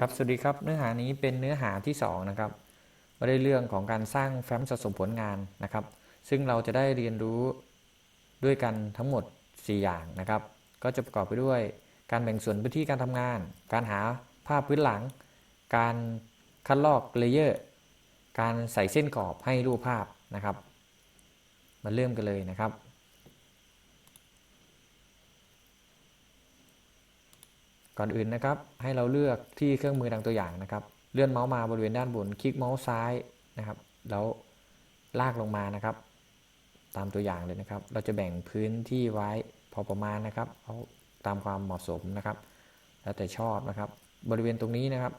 ครับสวัสดีครับเนื้อหานี้เป็นเนื้อหาที่2นะครับว่าด้วยเรื่องของการสร้างแฟ้มสะสมผลงานนะครับ ซึ่งเราจะได้เรียนรู้ด้วยกันทั้งหมด 4 อย่างนะครับ ก็จะประกอบไปด้วยการแบ่งส่วนพื้นที่การทำงาน การหาภาพพื้นหลัง การคัดลอกเลเยอร์การใส่เส้นขอบให้รูปภาพนะครับ มาเริ่มกันเลยนะครับ ก่อนอื่นนะครับ ให้เราเลือกที่เครื่องมือดังตัวอย่างนะครับ เลื่อนเมาส์มาบริเวณด้านบน คลิกเมาส์ซ้ายนะครับ แล้วลากลงมานะครับ ตามตัวอย่างเลยนะครับ เราจะแบ่งพื้นที่ไว้พอประมาณนะครับ เอาตามความเหมาะสมนะครับ แล้วแต่ชอบนะครับ บริเวณตรงนี้นะครับ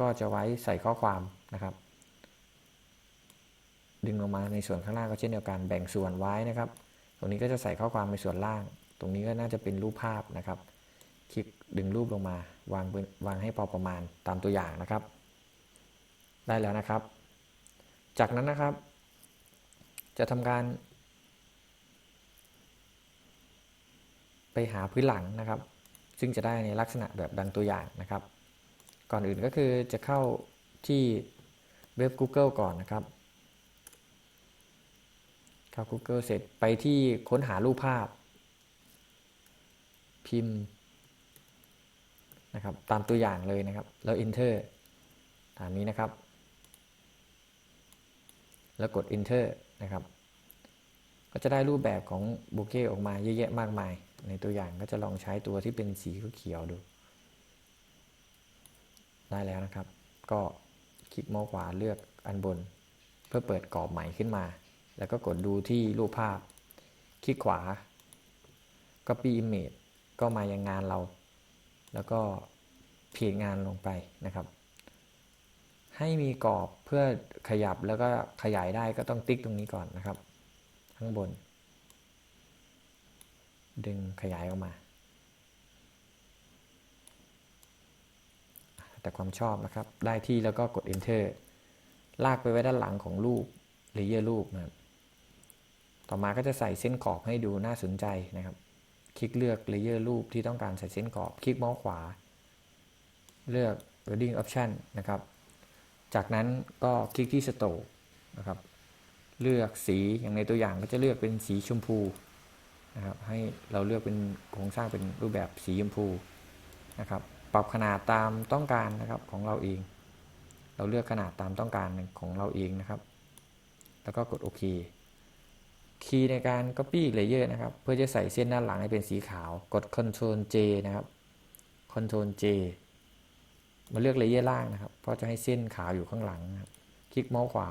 ก็จะไว้ใส่ข้อความนะครับ ดึงลงมาในส่วนข้างล่างก็เช่นเดียวกัน แบ่งส่วนไว้นะครับ ตรงนี้ก็จะใส่ข้อความในส่วนล่าง ตรงนี้ก็น่าจะเป็นรูปภาพนะครับ คลิก ดึงรูปลงมาวางบนวางให้พอประมาณตามตัวอย่างนะครับ ได้แล้วนะครับ จากนั้นนะครับ จะทำการ ไปหาพื้นหลังนะครับ ซึ่งจะได้ในลักษณะแบบดังตัวอย่างนะครับ ก่อนอื่นก็คือจะเข้าที่เว็บ Google ก่อนนะครับเข้า Google เสร็จไปที่ค้นหารูปภาพ พิมพ์ นะครับตามตัวอย่างเลยนะครับ แล้ว enter ตามนี้นะครับ แล้วกด enter นะครับ ก็จะได้รูปแบบของโบเก้ออกมาเยอะแยะมากมาย ในตัวอย่างก็จะลองใช้ตัวที่เป็นสีเขียวดู ได้แล้วนะครับ ก็คลิกเมาส์ขวาเลือกอันบน เพื่อเปิดกรอบใหม่ขึ้นมา แล้วก็กดดูที่รูปภาพ คลิกขวา copy image ก็มายังงานเรา แล้วก็เพจงานลงไปนะครับ ให้มีกรอบเพื่อขยับแล้วก็ขยายได้ก็ต้องติ๊กตรงนี้ก่อนนะครับ ข้างบน ดึงขยายออกมา แต่ความชอบนะครับ ได้ที่แล้วก็กด enter ลากไปไว้ด้านหลังของรูปเลเยอร์รูปนะครับต่อมาก็จะใส่เส้นขอบให้ดูน่าสนใจนะครับ คลิกเลือกเลเยอร์รูปที่ต้องการใส่เส้นขอบ คลิกเมาส์ขวา เลือก Wedding Option นะครับ จากนั้นก็คลิกที่ Stroke นะครับ เลือกสีอย่างในตัวอย่างก็จะเลือกเป็นสีชมพูนะครับ ให้เราเลือกเป็นโครงสร้างเป็นรูปแบบสีชมพูนะครับ ปรับขนาดตามต้องการนะครับของเราเอง เราเลือกขนาดตามต้องการของเราเองนะครับ แล้วก็กดโอเค คีย์ในการ Copy Layer นะครับ เพื่อจะใส่เส้นด้านหลังให้เป็นสีขาว กด Ctrl J นะครับ Ctrl J มาเลือกเลเยอร์ล่างนะครับ เพราะจะให้เส้นขาวอยู่ข้างหลังนะครับคลิกเมาส์ขวา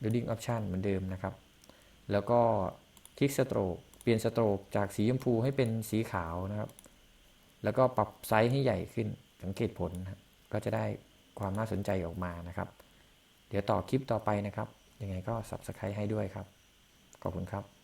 Building Option เหมือนเดิมนะครับ แล้วก็คลิก Stroke เปลี่ยน Stroke จากสีชมพูให้เป็นสีขาวนะครับ แล้วก็ปรับไซส์ให้ใหญ่ขึ้น สังเกตผลนะครับก็จะได้ความน่าสนใจออกมานะครับ เดี๋ยวต่อคลิปต่อไปนะครับ ยังไงก็ Subscribe ให้ด้วยครับ ขอบคุณครับ